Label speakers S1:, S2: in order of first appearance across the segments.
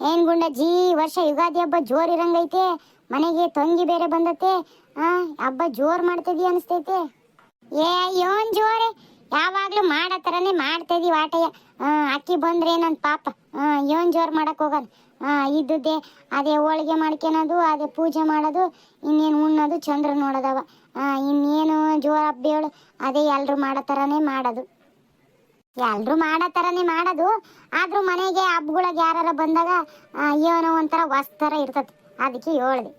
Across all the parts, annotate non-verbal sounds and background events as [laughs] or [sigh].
S1: ಏನ್ ಗುಂಡ ಈ ವರ್ಷ ಯುಗಾದಿ ಹಬ್ಬ ಜೋರ್ ಇರಂಗೈತೆ, ಮನೆಗೆ ತಂಗಿ ಬೇರೆ ಬಂದತೆ ಹಬ್ಬ ಜೋರ್ ಮಾಡ್ತಿದಿ ಅನಿಸ್ತೈತೆ. ಏ ಯೋನ್ ಜೋರೆ? ಯಾವಾಗ್ಲೂ ಮಾಡೋ ಥರನೇ ವಾಟಯ್ಯ. ಆಟಯ್ಯ ಅಕ್ಕಿ ಬಂದ್ರೆ ನನ್ ಪಾಪ. ಯೋನ್ ಜೋರ್ ಮಾಡಕ್ ಹೋಗೋದು? ಆ ಇದ್ದುದೇ ಅದೇ ಹೋಳಿಗೆ ಮಾಡ್ಕೊಳೋದು ಅದೇ ಪೂಜೆ ಮಾಡೋದು, ಇನ್ನೇನು ಉಣ್ಣೋದು, ಚಂದ್ರ ನೋಡೋದವ. ಇನ್ನೇನು ಜೋರ ಹಬ್ಬ ಅದೇ ಎಲ್ಲರೂ ಮಾಡೋ ಥರನೇ ಮಾಡೋದು. ಎಲ್ರು ಮಾಡೋ ಥರನೇ ಮಾಡೋದು. ಆದರೂ ಮನೆಗೆ ಹಬ್ಬಗಳಿಗೆ ಯಾರು ಬಂದಾಗ ಏನೋ ಒಂಥರ ಹೊಸ ಥರ ಇರ್ತದೆ. ಅದಕ್ಕೆ ಹೇಳ್ದೆ.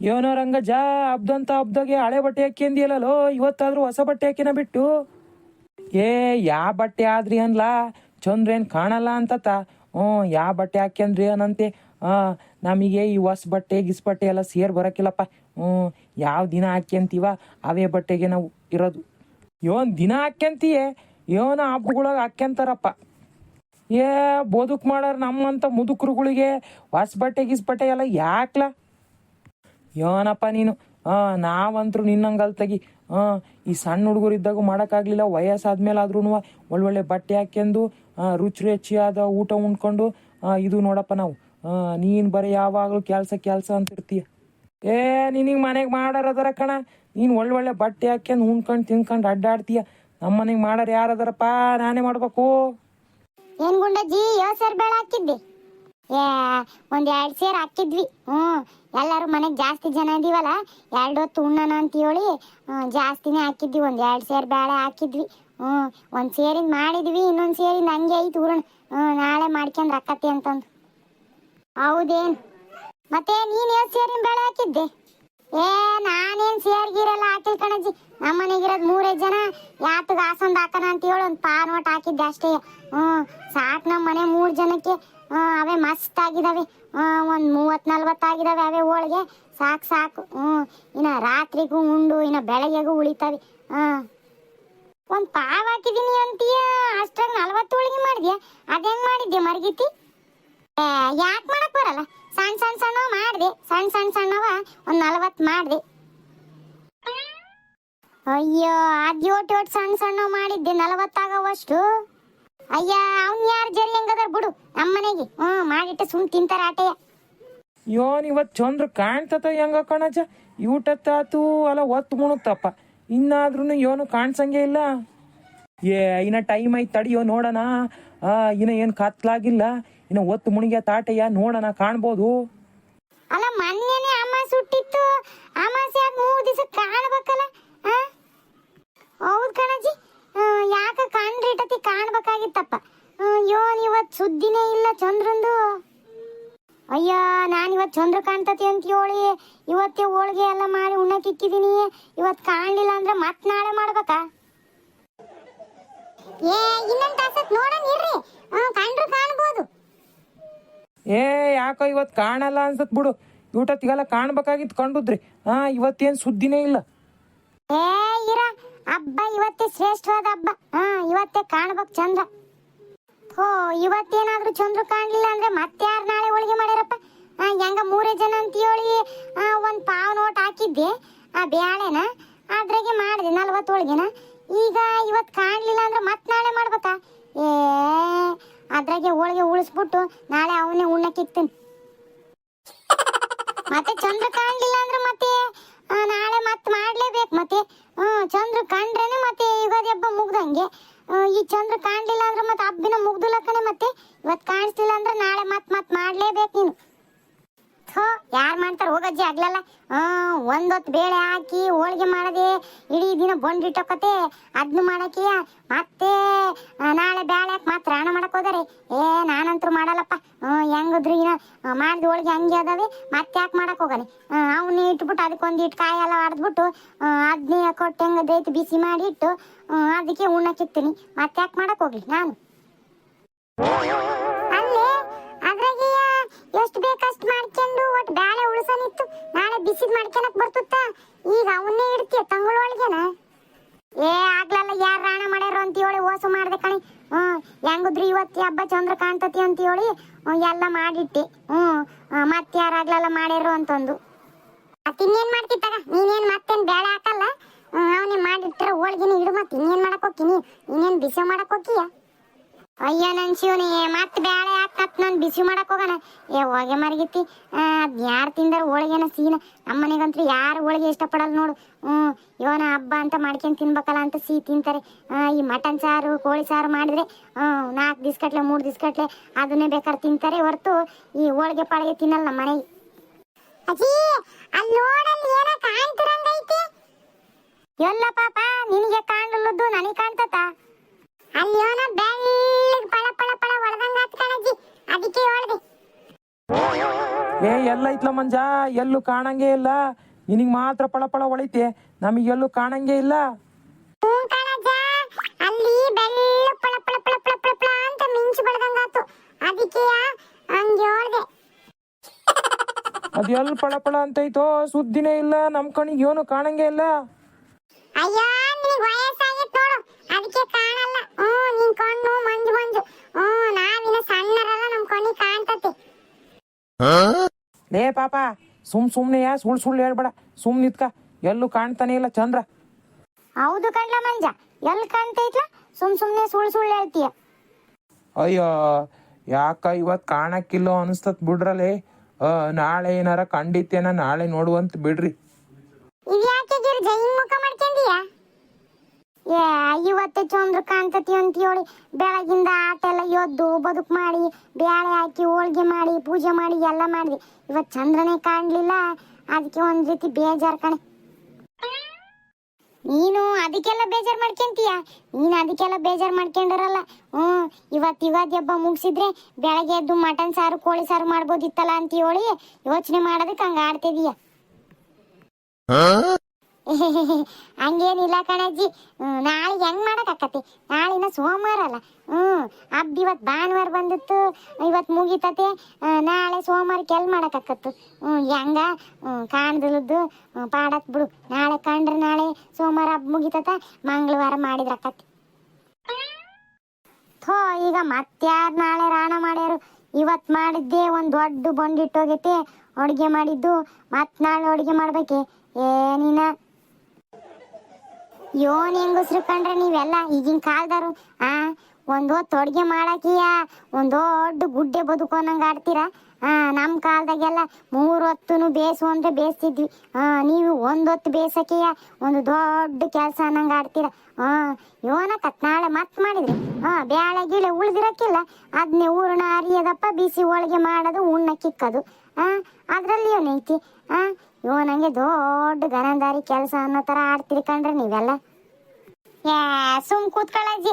S2: ಏನೋ ರಂಗಜ ಹಬ್ದಂತ ಹಬ್ದಾಗೆ ಹಳೆ ಬಟ್ಟೆ ಹಾಕ್ಯಂದಿಯಲ್ಲೋ ಇವತ್ತಾದ್ರೂ ಹೊಸ ಬಟ್ಟೆ ಹಾಕಿನ ಬಿಟ್ಟು? ಏ, ಯಾ ಬಟ್ಟೆ ಆದ್ರಿ ಅನ್ಲ? ಚಂದ್ರೇನ್ ಕಾಣಲ್ಲ ಅಂತತ. ಹ್ಞೂ, ಯಾ ಬಟ್ಟೆ ಹಾಕ್ಯಂದ್ರಿ ಅನಂತೆ. ಹಾಂ ನಮಗೆ ಈ ಹೊಸ ಬಟ್ಟೆ, ಗಿಸ್ ಬಟ್ಟೆ ಎಲ್ಲ ಸೇರ್ ಬರೋಕ್ಕಿಲ್ಲಪ್ಪ ಹ್ಞೂ, ಯಾವ ದಿನ ಹಾಕ್ಯಂತೀವ ಅವೇ ಬಟ್ಟೆಗೆ ನಾವು ಇರೋದು. ಇವನ್ ದಿನ ಹಾಕ್ಯಂತೀಯೇ ಯೋನ ಹಬ್ಬಗಳಾಗ ಹಾಕ್ಯಂತಾರಪ್ಪ. ಏ, ಬದುಕು ಮಾಡೋರು ನಮ್ಮಂತ ಮುದುಕರುಗಳಿಗೆ ಹೊಸ ಬಟ್ಟೆ ಗಿಸ್ ಬಟ್ಟೆ ಎಲ್ಲ ಯಾಕ್ಲ? ಏನಪ್ಪ ನೀನು, ಆ, ನಾವಂತ್ರು ನಿನ್ನಂಗಲ್ ತೆಗಿ, ಆ, ಈ ಸಣ್ಣ ಹುಡುಗರು ಇದ್ದಾಗ ಮಾಡೋಕ್ಕಾಗಲಿಲ್ಲ ವಯಸ್ಸಾದ್ಮೇಲೆ ಆದ್ರೂ ಒಳ್ಳೊಳ್ಳೆ ಬಟ್ಟೆ ಹಾಕ್ಯಂದು ರುಚಿ ರುಚಿಯಾದ ಊಟ ಉಂಡ್ಕೊಂಡು ಇದು ನೋಡಪ್ಪ ನಾವು ನೀನ್ ಬರೀ ಯಾವಾಗಲೂ ಕೆಲಸ ಕೆಲಸ ಅಂತಿರ್ತೀಯ. ಏ, ನಿನಗೆ ಮನೆಗೆ ಮಾಡೋರದರ ಕಣ, ನೀನು ಒಳ್ಳೊಳ್ಳೆ ಬಟ್ಟೆ ಹಾಕ್ಯಂದು ಉಣ್ಕೊಂಡು ತಿನ್ಕೊಂಡು ಅಡ್ಡಾಡ್ತೀಯ. ನಮ್ಮ ಮನೆಗೆ ಮಾಡೋರು ಯಾರದಾರಪ್ಪ, ನಾನೇ ಮಾಡ್ಬೇಕು.
S1: ಏನ್ ಗುಂಡಜ್ಜಿ ಯಾವ ಸೇರ್ ಬೇಳೆ ಹಾಕಿದ್ದೆ? ಏ, ಒಂದ್ ಎರಡ್ ಸೇರ್ ಹಾಕಿದ್ವಿ. ಹ್ಮ್, ಎಲ್ಲಾರು ಮನೆಗ್ ಜಾಸ್ತಿ ಜನ ಇದೀವಲ್ಲ, ಎರಡು ಹೊತ್ತು ಉಣ್ಣನ ಅಂತ ಹೇಳಿ ಜಾಸ್ತಿನೇ ಹಾಕಿದ್ವಿ. ಒಂದ್ ಎರಡ್ ಸೇರ್ ಬೇಳೆ ಹಾಕಿದ್ವಿ. ಹ್ಮ್, ಒಂದ್ ಸೇರಿಂದ ಮಾಡಿದ್ವಿ, ಇನ್ನೊಂದ್ ಸೇರಿಂದ ಹಂಗೆ ಐತಿ ಊರಣ ಹ್ಮ್, ನಾಳೆ ಮಾಡ್ಕೊಂಡ್ ರಕ್ಕತಿ ಅಂತಂದು. ಹೌದೇನ್? ಮತ್ತೆ ನೀನ್ ಯಾವ ಸೇರಿನ ಬೇಳೆ ಹಾಕಿದ್ದೆ? ಏ, ನಾನೇನ್ ಸೇರ್ಗಿರಲ್ಲ ಹಾಕಿಲ್ ಕಣಜ್ಜಿ? ನಮ್ಮ ಮೂರೇ ಜನ, ಯಾತಗ ಹಾಸೊಂದ್ ಹಾಕನ ಅಂತ ಹೇಳಿ, ಒಂದ್ ಪಾರ್ ನೋಟ್ ಹಾಕಿದ್ದೆ ಅಷ್ಟೇ. ಹ್ಮ್, ಸಾಕ್ ನಮ್ಮ ಮನೆ ಮೂರ್ ಜನಕ್ಕೆ. ಅವೇ ಮಸ್ತ್ ಆಗಿದಾವೆ. ಒಂದ್ ಮೂವತ್ ನಲ್ವತ್ ಆಗಿದಾವೆ ಅವೇ ಹೋಳಿಗೆ. ಸಾಕ್, ಸಾಕು. ಹ್ಮ್, ಇನ್ನ ರಾತ್ರಿಗೂ ಉಂಡು, ಇನ್ನ ಬೆಳಗ್ಗೆಗೂ ಉಳಿತಾವೆ. ಹ್ಮ್. ಒಂದ್ ಪಾವ್ ಹಾಕಿದೀನಿ ಅಂತೀಯ? ಅಷ್ಟ್ರಾಗ ನಲ್ವತ್ತು ಹೋಳಿಗೆ ಮಾಡಿದ್ಯಾ? ಅದ್ ಹೆಂಗ್ ಮಾಡಿದ್ಯಾ ಮರ್ಗಿತಿ? ಯಾಕೆ ಸಣ್ಣ ಸಣ್ಣ ಸಣ್ಣ ಮಾಡ್ದೆ ಸಣ್ಣ ಸಣ್ಣ ಸಣ್ಣವ ಒಂದ್ ನಲವತ್ತು ಮಾಡ್ದೆ. ಅಯ್ಯೋ ಅದ್ ಒಟ್ಟು ಯೋಟ್ ಸಣ್ಣ ಸಣ್ಣ ಮಾಡಿದ್ದೆ ನಲವತ್ತಾಗವಷ್ಟು ಅಯ್ಯ, ಅವ್ನ್ ಯಾರು ಜರಿ ಬಿಡು ನಮ್ಮನೆಗೆ ಹ್ಮ್, ಮಾಡಿಟ್ಟು ಸುಮ್ ತಿಂತಾರ ಆಟೆಯ
S2: ಯೋ ಇವತ್ತು ಚಂದ್ರ ಕಾಣ್ತತ ಹೆಂಗ ಕಣಜ? ಊಟತ್ತಾತು, ಅಲ್ಲ ಒತ್ತು ಮುಣುತ್ತಪ್ಪ ಇನ್ನಾದ್ರೂ ಯೋನು ಕಾಣ್ಸಂಗೆ ಇಲ್ಲ. ಏ, ಇನ್ನ ಟೈಮ್ ಐತ್ ತಡಿಯೋ ನೋಡೋಣ. ಇನ್ನ ಏನು ಕತ್ಲಾಗಿಲ್ಲ. ಇನ್ನ ಒತ್ತು ಮುಣಿಗೆ ತಾಟೆಯ ನೋಡೋಣ ಕಾಣ್ಬೋದು.
S1: ಅಲ್ಲ, ಮೊನ್ನೆನೆ ಅಮಾಸೆ ಹುಟ್ಟಿತ್ತು. ಅಮಾಸೆ ಆದ ಮೂರು ದಿವಸ ಕಾಣ್ಬೇಕಲ್ಲ? ಹೌದ್ ಕಣಜಿ. ಯಾಕ ಕಂಡ್ರಿಟತಿ ಕಾಣ್ಬೇಕಾಗಿತ್ತಪ್ಪ? ಅಯ್ಯೋ ಯೋನ್ ಇವತ್ ಸುದ್ದಿನೇ ಇಲ್ಲ ಚಂದ್ರಂದು. ಅಯ್ಯೋ ನಾನು ಇವತ್ತು ಚಂದ್ರ ಕಾಣ್ತತಿ ಅಂತ ಹೇಳಿ ಇವತ್ತೇ ಹೋಳಿಗೆ ಎಲ್ಲ ಮಾಡಿ ಉಣ್ಣಕ್ಕೆ ಇಕ್ಕಿದೀನಿ. ಇವತ್ ಕಾಣಲಿಲ್ಲ ಅಂದ್ರೆ ಮತ್ ನಾಳೆ ಮಾಡ್ಬೇಕಾ? ಏ, ಇನ್ನೊಂದು ತಾಸತ್ ನೋಡೋಣ ಇರ್ರಿ. ಕಂಡ್ರು ಕಾಣ್ಬೋದು.
S2: ಏ ಯಾಕೋ ಇವತ್ತು ಕಾಣಲ್ಲ ಅನ್ಸತ್ ಬಿಡು. ಊಟ ಊಟತ್ತಿಗೆಲ್ಲ ಕಾಣ್ಬೇಕಾಗಿತ್ತು ಕಂಡುದ್ರಿ. ಹಾ ಇವತ್ತೇನ್ ಸುದ್ದಿನೇ ಇಲ್ಲ.
S1: ಏ ಇರ. ಹಬ್ಬ ಇವತ್ತೇ ಶ್ರೇಷ್ಠವಾದ ಹಬ್ಬ. ಹಾ ಇವತ್ತೇ ಕಾಣ್ಬೇಕು ಚಂದ್ರ. ಹೋ ಇವತ್ತೇನಾದ್ರೂ ಚಂದ್ರ ಕಾಣ್ಲಿಲ್ಲ ಅಂದ್ರೆ ಮತ್ತೆ ಯಾರು ನಾಳೆ ಹೋಳಿಗೆ ಮಾಡ್ಯಾರಪ್ಪ? ಆ, ಹೆಂಗ ಮೂರೇ ಜನ ಅಂತ ಹೇಳಿ ಆ, ಒಂದ್ ಪಾವ್ ನೋಟ್ ಹಾಕಿದ್ದೆ ಆ ಬ್ಯಾಳೆನ. ಅದ್ರಾಗೆ ಮಾಡಿದೆ ನಲ್ವತ್ತು ಹೋಳಿಗೆನ. ಈಗ ಇವತ್ತು ಕಾಣ್ಲಿಲ್ಲ ಅಂದ್ರೆ ಮತ್ತೆ ನಾಳೆ ಮಾಡ್ಬೇಕಾ? ಏ ಅದ್ರಾಗೆ ಹೋಳಿಗೆ ಉಳಿಸ್ಬಿಟ್ಟು ನಾಳೆ ಅವನೇ ಉಣ್ಣಕ್ಕಿಕ್ತೀನಿ ಮತ್ತೆ ಚಂದ್ರ ಕಾಣಲಿಲ್ಲ ಅಂದ್ರೆ ಮತ್ತೆ ನಾಳೆ ಮತ್ತೆ ಮಾಡ್ಲೇಬೇಕು ಮತ್ತೆ. ಚಂದ್ರ ಕಂಡ್ರೇನೆ ಮತ್ತೆ ಯುಗಾದಿ ಹಬ್ಬ ಮುಗ್ದಂಗೆ. ಈ ಚಂದ್ರ ಕಾಣಲಿಲ್ಲ ಅಂದ್ರೆ ಮತ್ತೆ ಹಬ್ಬಿನ ಮುಗ್ದಿಲ್ಲ ಕಣೆ ಮತ್ತೆ. ಇವತ್ತು ಕಾಣಿಸ್ಲಿಲ್ಲ ಅಂದ್ರೆ ನಾಳೆ ಮತ್ತೆ ಮತ್ತೆ ಮಾಡ್ಲೇಬೇಕು ನೀನು. ಥೋ, ಯಾರು ಮಾಡ್ತಾರೆ? ಹೋಗಜ್ಜಿ ಆಗ್ಲಲ್ಲ. ಒಂದೊತ್ತು ಬೇಳೆ ಹಾಕಿ ಹೋಳಿಗೆ ಮಾಡದೆ ಇಡೀ ದಿನ ಬಂದಿಟ್ಟೋಕತೆ ಅದನ್ನು ಮಾಡಕ್ಕೆ ಮತ್ತೆ ನಾಳೆ ಬೇಳೆ ಹಾಕಿ ಮಾತ್ರ ಹಣ ಮಾಡಕ್ ಹೋದಾರೆ. ಏ ನಾನಂತೂ ಮಾಡಲ್ಲಪ್ಪ. ಹೆಂಗದ್ರು ಇನ್ನ ಮಾಡಿದ ಹೋಳಿಗೆ ಹಂಗೆ ಅದಾವೆ, ಮತ್ತೆ ಯಾಕೆ ಮಾಡಕ್ ಹೋಗಾನೆ ಅವನ್ನ ಇಟ್ಬಿಟ್ಟು ಅದಕ್ಕೊಂದು ಇಟ್ಟು ಕಾಯಿ ಎಲ್ಲ ಹೊಡೆದ್ಬಿಟ್ಟು ಅದನ್ನೇ ಕೊಟ್ಟು ಹೆಂಗದೈತಿ ಬಿಸಿ ಮಾಡಿ ಇಟ್ಟು ಅದಕ್ಕೆ ಉಣ್ಣಕ್ಕಿತ್ತೀನಿ ಮತ್ತೆ ಯಾಕೆ ಮಾಡಕ್ ಹೋಗ್ಲಿ? ನಾನು. ಉಳ್ಸನಿತ್ತು ನಾಳೆ ಬಿಸಿದ್ ಮಾಡ್ಕೊಳಕ್ ಬರ್ತುತ್ತ? ಈಗ ಅವನ್ನೇ ಇಡ್ತೀಯ ತಂಗುಳೊಳಗೆನ ಏ, ಆಗ್ಲಲ್ಲ ಯಾರ ರಾಣ ಮಾಡ್ಯಾರ ಅಂತ ಹೇಳಿ ಓಸು ಮಾಡ್ದೆ ಕಣಿ. ಹ್ಮ್ ಹೆಂಗುದ್ರಿ ಇವತ್ತು ಹಬ್ಬ ಚಂದ್ರ ಕಾಣ್ತತಿ ಅಂತ ಹೇಳಿ ಎಲ್ಲ ಮಾಡಿಟ್ಟೆ. ಹ್ಮ್ ಮತ್ತೆ ಯಾರಾಗ್ಲಲ್ಲ ಮಾಡ್ಯಾರು ಅಂತಂದು. ಮತ್ ಇನ್ನೇನ್ ಮಾಡ್ತಿತ್ತಾಗ ನೀನೇನ್ ಮತ್ತೇನ್ ಬೇಳೆ ಹಾಕಲ್ಲ? ಅವನೇ ಮಾಡಿಟ್ರೆ ಹೋಳ್ಗಿನ ಇಡು ಮತ್ತೆ ಇನ್ನೇನ್ ಮಾಡಕ್ ಹೋಗ್ತೀನಿ ಇನ್ನೇನ್ ಬಿಸಿ ಮಾಡಕ್ ಹೋಗ್ತೀಯ? ಅಯ್ಯೋ ನನ್ ಶಿವನಿ ಮತ್ ಬ್ಯಾಳೆ ಹಾಕತ್ ನಾನು ಬಿಸಿ ಮಾಡಕ್ ಹೋಗೋಣ. ಏ ಹೋಗೆ ಮರಗಿತ್ತಿ ಅದ್ ಯಾರು ತಿಂದಾರ ಹೋಳಿಗೆನ ಸೀನ. ನಮ್ಮ ಮನೆಗಂತೂ ಯಾರು ಹೋಳಿಗೆ ಇಷ್ಟಪಡಲ್ಲ ನೋಡು. ಹ್ಮ್ ಇವನ ಹಬ್ಬ ಅಂತ ಮಾಡ್ಕೊಂಡ್ ತಿನ್ಬೇಕಲ್ಲ ಅಂತ ಸಿಹಿ ತಿಂತಾರೆ. ಈ ಮಟನ್ ಸಾರು ಕೋಳಿ ಸಾರು ಮಾಡಿದ್ರೆ ಹ್ಮ್ ನಾಲ್ಕು ದಿಸ್ಕಟ್ಲೆ ಮೂರು ದಿಸ್ಕಟ್ಲೆ ಅದನ್ನೇ ಬೇಕಾದ್ರೆ ತಿಂತಾರೆ. ಹೊರತು ಈ ಹೋಳಿಗೆ ಪಾಳಿಗೆ ತಿನ್ನಲ್ಲ ನಮ್ಮ ಮನೆಗೆ. ಅಜ್ಜಿ ಅಲ್ಲಿ ನೋಡಲ್ಲಿ ಏನೋ ಕಾಣ್ತಿರಂಗೈತಿ. ಎಲ್ಲ ಪಾಪ ನಿನಗೆ ಕಾಣಲದ್ದು ನನಗೆ ಕಾಣ್ತತ ಅಲ್ಲಿ ಏನೋ ಬೆಳ್ಳಗ್ ಪಳ ಪಳ ಪಳ ಹೊಡೆದಂಗ ಕಣಜ್ಜಿ. ಅದಕ್ಕೆ ಹೇಳ್ದೆ.
S2: ಏ ಎಲ್ಲ ಐತ್ಲ ಮಂಜ? ಎಲ್ಲೂ ಕಾಣಂಗೆ ಇಲ್ಲ. ನಿನಗೆ ಮಾತ್ರ ಪಳ ಪಳ ಹೊಳಿತೆ ನಮಗೆಲ್ಲೂ ಕಾಣಂಗೆ ಇಲ್ಲ.
S1: ಹ್ಞೂ ಕಣಜ್ಜ. ಅಲ್ಲಿ ಬೆಳ್ಳಗ್ ಪಳ ಪಳ ಪಳ ಪಳ ಪಳ ಪಳ ಅಂತ ಮಿಂಚು ಬಡ್ದಂಗಾತು ಅದಕ್ಕೆ ಹಂಗೆ ಹೇಳ್ದೆ.
S2: ಅದು ಎಲ್ಲಿ ಪಳ ಪಳ ಅಂತೈತೋ? ಸುದ್ದಿನೇ ಇಲ್ಲ. ನಮ್ಮ ಕಣಿಗೆ ಏನು ಕಾಣಂಗೆ ಇಲ್ಲ.
S1: ಅಯ್ಯೋ ನಿನಗೆ ವಯಸ್ಸಾಗಿತ್ತು ನೋಡು ಅದಕ್ಕೆ ಕಾಣಲ್ಲ ಹ್ಞೂ ನಿನ್ ಕಣ್ಣು ಮಂಜು ಮಂಜು ಹ್ಞೂ ನಾವಿನ ಸಣ್ಣರಲ್ಲ ನಮ್ಮ ಕಣ್ಣಿಗೆ ಕಾಣ್ತತಿ
S2: ಲೇ ಪಾಪ ಸುಮ್ ಸುಮ್ನೆ ಯಾ ಸುಳ್ಳು ಸುಳ್ಳು ಹೇಳ್ಬೇಡ. ಸುಮ್ ನಿತ್ಕ. ಎಲ್ಲೂ ಕಾಣ್ತಾನೆ ಇಲ್ಲ ಚಂದ್ರ.
S1: ಹೌದು ಕಣ್ಲ ಮಂಜ. ಎಲ್ಲಿ ಕಾಣ್ತೈತ್ಲ ಸುಮ್ ಸುಮ್ನೆ ಸುಳ್ಳು ಸುಳ್ಳು ಹೇಳ್ತೀಯ.
S2: ಅಯ್ಯೋ ಯಾಕ ಇವತ್ತು ಕಾಣಕ್ಕಿಲ್ಲೋ ಅನಿಸ್ತತ್ ಬಿಡ್ರಲೇ. ಆ, ನಾಳೆ ಏನಾರ ಕಂಡಿತ್ತೇನ ನಾಳೆ ನೋಡುವಂತ ಬಿಡ್ರಿ.
S1: ಇವ್ಯಾಕೆ ಯಾಕೆ ಗಿರ್ಜ? ಏ ಇವತ್ತೆ ಚಂದ್ರ ಅಂತ ಹೇಳಿ ಬೆಳಗಿಂದ ಆಟ ಎಲ್ಲ ಎದ್ದು ಬದುಕು ಮಾಡಿ, ಬ್ಯಾಳೆ ಹಾಕಿ, ಹೋಳಿಗೆ ಮಾಡಿ, ಪೂಜೆ ಮಾಡಿ, ಎಲ್ಲ ಮಾಡಿದ್ವಿ. ಇವತ್ತು ಚಂದ್ರನೇ ಕಾಣ್ಲಿಲ್ಲ. ಅದಕ್ಕೆ ಒಂದ್ ರೀತಿ ಬೇಜಾರ್ ಕಣೆ. ನೀನು ಅದಕ್ಕೆಲ್ಲ ಬೇಜಾರ್ ಮಾಡ್ಕೊಂತೀಯ? ನೀನು ಅದಕ್ಕೆಲ್ಲ ಬೇಜಾರ್ ಮಾಡ್ಕೊಂಡಿರಲ್ಲ. ಹ್ಮ್ ಇವತ್ತು ಯುಗಾದಿ ಹಬ್ಬ ಮುಗಿಸಿದ್ರೆ ಬೆಳಗ್ಗೆ ಎದ್ದು ಮಟನ್ ಸಾರು, ಕೋಳಿ ಸಾರು ಮಾಡ್ಬೋದಿತ್ತಲ್ಲ ಅಂತ ಹೇಳಿ ಯೋಚನೆ ಮಾಡೋದಕ್ಕೆ ಹಂಗ ಆಡ್ತಿದೀಯ. [laughs] ಹಂಗೇನಿಲ್ಲ ಕಣಜ್ಜಿ. ನಾಳೆ ಹೆಂಗ್ ಮಾಡಕ್ಕಾಕತಿ ನಾಳಿನ ಸೋಮವಾರ ಅಲ್ಲ. ಹ್ಮ್, ಹಬ್ಬ ಇವತ್ತು ಭಾನುವಾರ ಬಂದಿತ್ತು. ಇವತ್ತು ಮುಗಿತತೆ. ನಾಳೆ ಸೋಮವಾರ ಕೆಲ್ ಮಾಡಕ್ಕಾಕತ್ತು. ಹ್ಮ್, ಹೆಂಗ? ಕಾಣ್ದಿಲ್ಲದ್ದು ಪಾಡತ್ ಬಿಡು. ನಾಳೆ ಕಂಡ್ರೆ ನಾಳೆ ಸೋಮವಾರ ಹಬ್ಬ ಮುಗಿತತ. ಮಂಗಳವಾರ ಮಾಡಿದ್ರಕ್ಕತಿ ಥೋ, ಈಗ ಮತ್ತ್ಯಾರು ನಾಳೆ ರಾಣ ಮಾಡ್ಯಾರು. ಇವತ್ ಮಾಡಿದ್ದೆ ಒಂದ್ ದೊಡ್ಡ ಬಂಡಿಟ್ಟೋಗೈತೆ ಅಡುಗೆ ಮಾಡಿದ್ದು. ಮತ್ ನಾಳೆ ಅಡುಗೆ ಮಾಡ್ಬೇಕೆ? ಏನಿನ ಯೋನ್ ಹೆಂಗಸ್ರು ಕಂಡ್ರೆ ನೀವೆಲ್ಲ ಈಗಿನ ಕಾಲದಾರು ಆ, ಒಂದೋ ತೊಡ್ಗೆ ಮಾಡಾಕಿಯ, ಒಂದ್ ದೊಡ್ಡ ಗುಡ್ಡೆ ಬದುಕೋನಂಗ ಆಡ್ತೀರಾ? ನಮ್ಮ ಕಾಲದಾಗೆಲ್ಲ ಮೂರು ಹೊತ್ತು ಬೇಸು ಅಂದ್ರೆ ಬೇಯಿಸ್ತಿದ್ವಿ ನೀವು ಒಂದ್ ಹೊತ್ತು ಒಂದು ದೊಡ್ಡ ಕೆಲಸ ಅನ್ನಂಗ ಆಡ್ತೀರಾ? ಯೋನ ಕತ್ ನಾಳೆ ಮತ್ ಮಾಡಿದ್ರಿ? ಹಾಂ ಬ್ಯಾಳೆ, ಗಿಳೆ ಉಳ್ದಿರಕ್ಕಿಲ್ಲ. ಅದನ್ನೇ ಹೂರಣ ಅರಿಯದಪ್ಪ, ಬಿಸಿ ಹೋಳಿಗೆ ಮಾಡೋದು, ಉಣ್ಣ ಕಿಕ್ಕದು. ಆ ಅದ್ರಲ್ಲಿ ಏನೈತಿ ಹಾಂ ಇವ ನಂಗೆ ದೊಡ್ಡ ಗನಂದಾರಿ ಕೆಲಸ ಅನ್ನೋ ತರ ಆಡ್ತೀರಿ ಕಂಡ್ರೆ ನೀವೆಲ್ಲ. ಸುಮ್ ಕೂತ್ಕೊಳ್ಳಜ್ಜಿ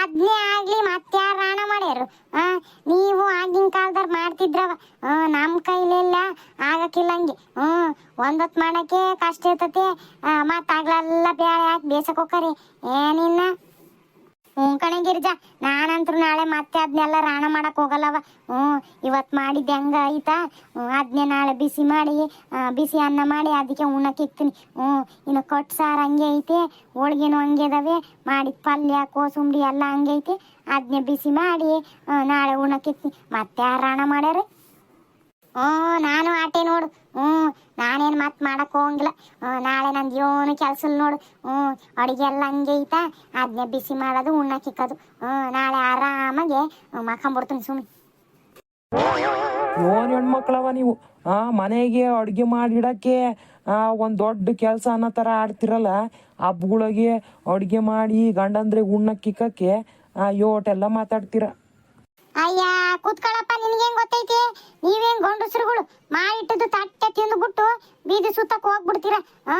S1: ಅದ್ನೇ ಆಗ್ಲಿ ಮತ್ತಾರ ರಾಣ ಮಾಡ್ಯಾರು. ನೀವು ಆಗಿನ ಕಾಲದಾರ ಮಾಡ್ತಿದ್ರವ. ನಮ್ಮ ನಮ್ ಕೈಲೆಲ್ಲ ಆಗಕ್ಕಿಲ್ಲ ಹಂಗೆ. ಹ್ಞೂ, ಒಂದೊತ್ತು ಮಾಡಕ್ಕೆ ಕಷ್ಟ ಇರ್ತತಿ. ಮತ್ತ ಬೇಳೆ ಹಾಕಿ ಬೇಸಕ್ಕೆ ಹೋಗ್ಕರಿ. ಏನಿನ್ನ? ಹ್ಞೂ ಕಣೆ ಗಿರಿಜಾ ನಾನಂತೂ ನಾಳೆ ಮತ್ತೆ ಅದನ್ನೆಲ್ಲ ರಾಣ ಮಾಡಕ್ಕೆ ಹೋಗಲ್ಲವ. ಹ್ಞೂ ಇವತ್ತು ಮಾಡಿದ್ದೆ ಹಂಗ ಆಯ್ತಾ ಅದನ್ನೇ ನಾಳೆ ಬಿಸಿ ಮಾಡಿ ಬಿಸಿ ಅನ್ನ ಮಾಡಿ ಅದಕ್ಕೆ ಉಣ್ಣಕ್ಕೆ ಇಕ್ತೀನಿ. ಹ್ಞೂ, ಇನ್ನು ಕೊಟ್ಟು ಸಾರು ಹಂಗೆ ಐತೆ, ಹೋಳ್ಗೆನೂ ಹಂಗೆ ಇದಾವೆ, ಮಾಡಿದ ಪಲ್ಯ, ಕೋಸುಂಬರಿ ಎಲ್ಲ ಹಂಗೆ ಐತೆ ಅದನ್ನೇ ಬಿಸಿ ಮಾಡಿ ನಾಳೆ ಉಣ್ಣಕ್ಕೆ ಇಕ್ತೀನಿ. ಮತ್ತೆ ಯಾರು ರಾಣ ಮಾಡ್ಯಾರ? ಹ್ಞೂ ನಾನು ಆಟೆ ನೋಡು. ಹ್ಞೂ ನಾನೇನು ಮತ್ತೆ ಮಾಡಕ್ ಹೋಗಂಗಿಲ್ಲ. ನಾಳೆ ನಂದು ಏನು ಕೆಲಸ ನೋಡು. ಹ್ಞೂ ಅಡುಗೆ ಎಲ್ಲ ಹಂಗೆ ಐತಾ. ಅದನ್ನೇ ಬಿಸಿ ಮಾಡೋದು ಉಣ್ಣಕ್ಕಿಕ್ಕದು ಹ್ಞೂ ನಾಳೆ ಆರಾಮಾಗಿ ಮಕ್ಕಂಬಿಡ್ತೀನಿ ಸುಮ್ಮನೆ
S2: ಏನು ಹೆಣ್ಮಕ್ಳವ ನೀವು. ಆ ಮನೆಗೆ ಅಡುಗೆ ಮಾಡಿಡಕ್ಕೆ ಆ ಒಂದು ದೊಡ್ಡ ಕೆಲಸ ಅನ್ನೋ ಥರ ಆಡ್ತಿರಲ್ಲ ಹಬ್ಬಗಳಿಗೆ ಅಡುಗೆ ಮಾಡಿ ಗಂಡಂದ್ರೆ ಉಣ್ಣಕ್ಕಿಕ್ಕಕ್ಕೆ ಆ ಯೋಟೆಲ್ಲ ಮಾತಾಡ್ತೀರ.
S1: ಅಯ್ಯ ಕೂತ್ಕೊಳ್ಳಪ್ಪ ನಿನಗೇನು ಗೊತ್ತೈತಿ? ನೀವೇನ್ ಗೊಂಡಸರುಗಳು ಮಾಡಿಟ್ಟದ್ದು ತಟ್ಟೆ ತಿಂದ್ಬಿಟ್ಟು ಬೀದಿ ಸುತ್ತಕ್ಕೆ ಹೋಗ್ಬಿಡ್ತೀರ? ಆ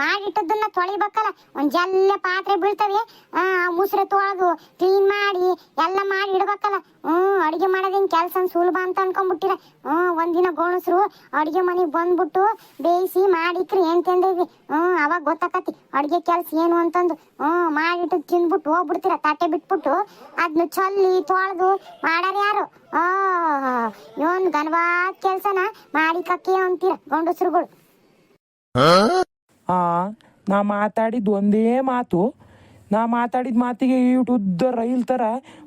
S1: ಮಾಡಿಟ್ಟದನ್ನ ತೊಳಿಬೇಕಲ್ಲ, ಒಂದ್ ಜಲ್ಲ ಪಾತ್ರೆ ಬೀಳ್ತವೆ. ಆ ಮುಸ್ರೆ ತೊಳೆದು ಕ್ಲೀನ್ ಮಾಡಿ ಎಲ್ಲ ಮಾಡಿ ಇಡ್ಬೇಕಲ್ಲ. ಹ್ಮ್ ಅಡಿಗೆ ಮಾಡೋದೇನ್ ಕೆಲಸ ಸುಲಭ ಅಂತ ಅನ್ಕೊಂಡ್ಬಿಟ್ಟಿರ. ಹ್ಮ್ ಒಂದಿನ ಗೋಣಸರು ಅಡಿಗೆ ಮನೆಗೆ ಬಂದ್ಬಿಟ್ಟು ಬೇಯಿಸಿ ಮಾಡಿಕ್ರಿ ಏನ್ ತಿಂದೇವಿ ಹ್ಮ್ ಅವಾಗ ಗೊತ್ತಾಕತಿ ಅಡಿಗೆ ಕೆಲ್ಸ ಏನು ಅಂತಂದು. ಹ್ಮ್ ಮಾಡಿಟ್ಟು ತಿಂದ್ಬಿಟ್ಟು ಹೋಗ್ಬಿಡ್ತೀರ, ತಟ್ಟೆ ಬಿಟ್ಬಿಟ್ಟು. ಅದನ್ನ ಚೊಲ್ಲಿ ತೊಳೆದು ಮಾಡಾರ ಯಾರು? ಆ ಘನವಾದ ಕೆಲಸನ ಕೆಲ್ಸನ ಮಾಡಿ ಕಕ್ಕಿ ಅಂತೀರ ಗೊಂಡಸರುಗಳು.
S2: ಆ ನಾ ಮಾತಾಡಿದ ಒಂದೇ ಮಾತು. ನಾ ಮಾತಾಡಿದ ಮಾತಿಗೆ ಇಟ್ಟು ಉದ್ದ ರೈಲ್ ಥರ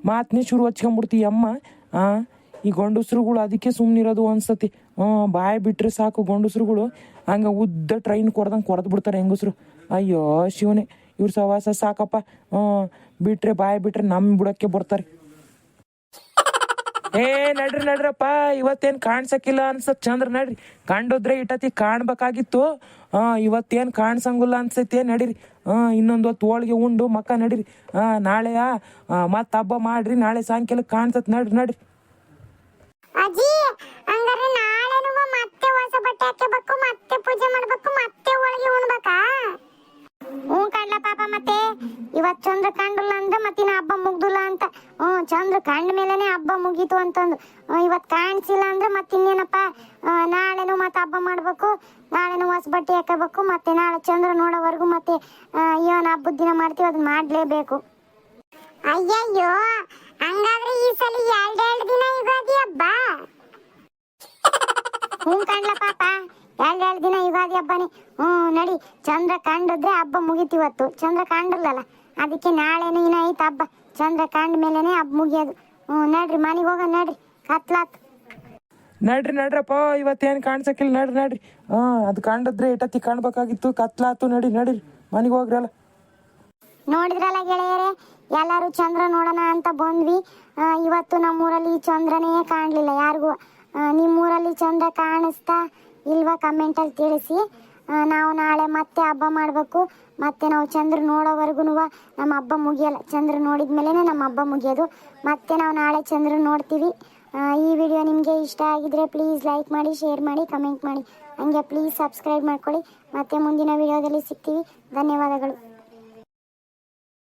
S2: ಮಾತನ್ನೇ ಶುರು ಹಚ್ಕೊಂಡ್ಬಿಡ್ತಿ ಅಮ್ಮ. ಆ ಈ ಗಂಡಸ್ರುಗಳು ಅದಕ್ಕೆ ಸುಮ್ಮನಿರೋದು ಅನ್ಸತಿ ಹ್ಞೂ ಬಾಯಿ ಬಿಟ್ಟರೆ ಸಾಕು ಗಂಡಸ್ರುಗಳು. ಹಂಗೆ ಉದ್ದ ಟ್ರೈನ್ ಕೊಡ್ದಂಗೆ ಕೊರೆದು ಬಿಡ್ತಾರೆ ಹೆಂಗಸ್ರು. ಅಯ್ಯೋ ಶಿವನೇ ಇವ್ರ ಸವಾಸ ಸಾಕಪ್ಪ. ಹ್ಞೂ ಬಿಟ್ರೆ ಬಾಯಿ ಬಿಟ್ರೆ ನಮ್ಮ ಬಿಡೋಕ್ಕೆ ಬರ್ತಾರೆ. ಏ, ನಡ್ರಿ, ನಡ್ರಪ್ಪ, ಇವತ್ತೇನ್ ಕಾಣ್ಸಕ್ಕಿಲ್ಲ ಅನ್ಸತ್ ಚಂದ್ರ, ನಡ್ರಿ. ಕಂಡೋದ್ರೆ ಇಟತಿ ಕಾಣ್ಬೇಕಾಗಿತ್ತು. ಇವತ್ತೇನ್ ಕಾಣ್ಸಂಗಿಲ್ಲ ಅನ್ಸೈತೆ, ನಡೀರಿ. ಇನ್ನೊಂದು ಹೊತ್ತು ಹೋಳಿಗೆ ಉಂಡು, ಮಕ್ಕ ನಡೀರಿ. ಹಾ ನಾಳೆ ಮತ್ತೆ ಹಬ್ಬ ಮಾಡ್ರಿ, ನಾಳೆ ಸಾಯಂಕಾಲ ಕಾಣ್ಸತ್, ನಡ್ರಿ ನಡ್ರಿ.
S1: ಅಜ್ಜಿ ಮತ್ತೆ ಹೊಸ ಬಟ್ಟೆ ಹಾಕಬೇಕು ಮತ್ತೆ ಪೂಜೆ ಮಾಡ್ಬೇಕು, ಮತ್ತೆ ಹೋಳಿಗೆ ಉಣ್ಬೇಕಾ? ಹ್ಞೂ ಕಾಣ್ಲ ಪಾಪ ಮತ್ತೆ. ಇವತ್ ಚಂದ್ರ ಕಂಡಲ್ಲ ಅಂದ್ರೆ ಮತ್ತಿನ ಹಬ್ಬ ಮುಗ್ದಿಲ್ಲ ಅಂತ. ಹ್ಞೂ ಚಂದ್ರ ಕಂಡ ಮೇಲೆನೆ ಹಬ್ಬ ಮುಗೀತು ಅಂತಂದು. ಇವತ್ ಕಾಣಿಸಿಲ್ಲ ಅಂದ್ರೆ ಮತ್ತಿನ್ನೇನಪ್ಪ ನಾಳೆನು ಮತ್ತೆ ಹಬ್ಬ ಮಾಡ್ಬೇಕು. ನಾಳೆನೂ ಹೊಸ ಬಟ್ಟೆ ಹಾಕಬೇಕು. ಮತ್ತೆ ನಾಳೆ ಚಂದ್ರ ನೋಡೋವರೆಗೂ ಮತ್ತೆ ಇವನ್ ಹಬ್ಬದ ದಿನ ಮಾಡ್ತೀವಿ ಅದನ್ನ ಮಾಡ್ಲೇಬೇಕು. ಅಯ್ಯಯ್ಯೋ ಹಂಗಾದ್ರೆ ಈ ಸಲ ಎರಡೆರಡು ದಿನ ಯುಗಾದಿ ಹಬ್ಬ ಹ್ಞೂ ಕಾಣ್ಲ ಪಾಪ. ಎರಡೆರಡು ದಿನ ಯುಗಾದಿ ಹಬ್ಬನೇ? ಹ್ಞೂ ನಡಿ. ಚಂದ್ರ ಕಂಡಿದ್ರೆ ಹಬ್ಬ ಮುಗೀತಿವತ್ತು ಚಂದ್ರ ಕಂಡಿರ್ಲಲ್ಲ ಅದಕ್ಕೆ ನಾಳೆನೇ ಇನ್ನ ಐತ ಹಬ್ಬ. ಚಂದ್ರ ಕಂಡ ಮೇಲೆನೆ ಹಬ್ಬ ಮುಗಿಯೋದು. ಹ್ಞೂ ನಡ್ರಿ ಮನೆಗೆ ಹೋಗ ನಡ್ರಿ. ಕತ್ಲಾತ್.
S2: ನಡ್ರಿ ನಡ್ರಪ್ಪ. ಇವತ್ತೇನು ಕಾಣ್ಸಕ್ಕಿಲ್ಲ ನಡ್ರಿ ನಡ್ರಿ. ಹಾ ಅದು ಕಂಡದ್ರೆ ಇಟ್ಟತ್ತಿ ಕಾಣ್ಬೇಕಾಗಿತ್ತು. ಕತ್ಲಾತು ನಡಿ ನಡೀರಿ. ಮನೆಗೆ ಹೋಗ್ರಲ್ಲ.
S1: ನೋಡಿದ್ರಲ್ಲ ಗೆಳೆಯರೇ? ಎಲ್ಲರೂ ಚಂದ್ರ ನೋಡೋಣ ಅಂತ ಬಂದ್ವಿ. ಇವತ್ತು ನಮ್ಮೂರಲ್ಲಿ ಚಂದ್ರನೇ ಕಾಣಲಿಲ್ಲ ಯಾರಿಗೂ. ನಿಮ್ಮೂರಲ್ಲಿ ಚಂದ್ರ ಕಾಣಿಸ್ತಾ ಇಲ್ವಾ ಕಮೆಂಟಲ್ಲಿ ತಿಳಿಸಿ. ನಾವು ನಾಳೆ ಮತ್ತೆ ಹಬ್ಬ ಮಾಡಬೇಕು. ಮತ್ತೆ ನಾವು ಚಂದ್ರ ನೋಡೋವರೆಗೂ ನಮ್ಮ ಹಬ್ಬ ಮುಗಿಯಲ್ಲ. ಚಂದ್ರ ನೋಡಿದ ಮೇಲೆ ನಮ್ಮ ಹಬ್ಬ ಮುಗಿಯೋದು. ಮತ್ತೆ ನಾವು ನಾಳೆ ಚಂದ್ರ ನೋಡ್ತೀವಿ. ಈ ವಿಡಿಯೋ ನಿಮಗೆ ಇಷ್ಟ ಆಗಿದ್ರೆ ಪ್ಲೀಸ್ ಲೈಕ್ ಮಾಡಿ ಶೇರ್ ಮಾಡಿ ಕಮೆಂಟ್ ಮಾಡಿ. ಹಂಗೆ ಪ್ಲೀಸ್ ಸಬ್ಸ್ಕ್ರೈಬ್ ಮಾಡ್ಕೊಳ್ಳಿ. ಮತ್ತೆ ಮುಂದಿನ ವಿಡಿಯೋದಲ್ಲಿ ಸಿಗ್ತೀವಿ. ಧನ್ಯವಾದಗಳು.